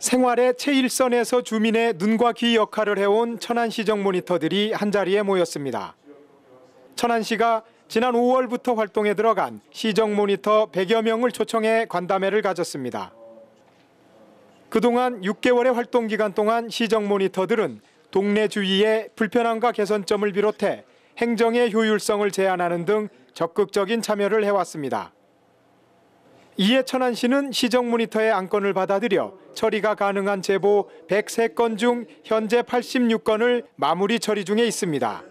생활의 최일선에서 주민의 눈과 귀 역할을 해온 천안시정 모니터들이 한자리에 모였습니다. 천안시가 지난 5월부터 활동에 들어간 시정 모니터 100여 명을 초청해 간담회를 가졌습니다. 그동안 6개월의 활동 기간 동안 시정 모니터들은 동네 주위의 불편함과 개선점을 비롯해 행정의 효율성을 제안하는 등 적극적인 참여를 해왔습니다. 이에 천안 시는 시정 모니터의 안건을 받아들여 처리가 가능한 제보 103건 중 현재 86건을 마무리 처리 중에 있습니다.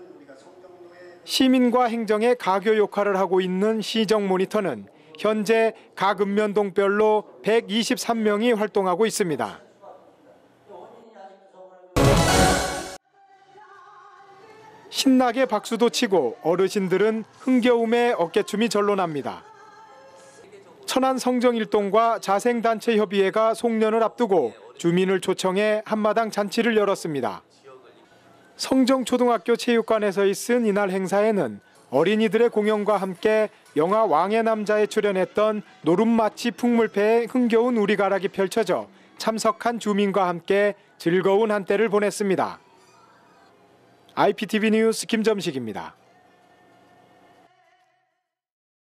시민과 행정의 가교 역할을 하고 있는 시정 모니터는 현재 각 읍면동별로 123명이 활동하고 있습니다. 신나게 박수도 치고 어르신들은 흥겨움에 어깨춤이 절로 납니다. 천안 성정일동과 자생단체협의회가 송년을 앞두고 주민을 초청해 한마당 잔치를 열었습니다. 성정초등학교 체육관에서 있은 이날 행사에는 어린이들의 공연과 함께 영화 왕의 남자에 출연했던 노름마치 풍물패의 흥겨운 우리가락이 펼쳐져 참석한 주민과 함께 즐거운 한때를 보냈습니다. IPTV 뉴스 김점식입니다.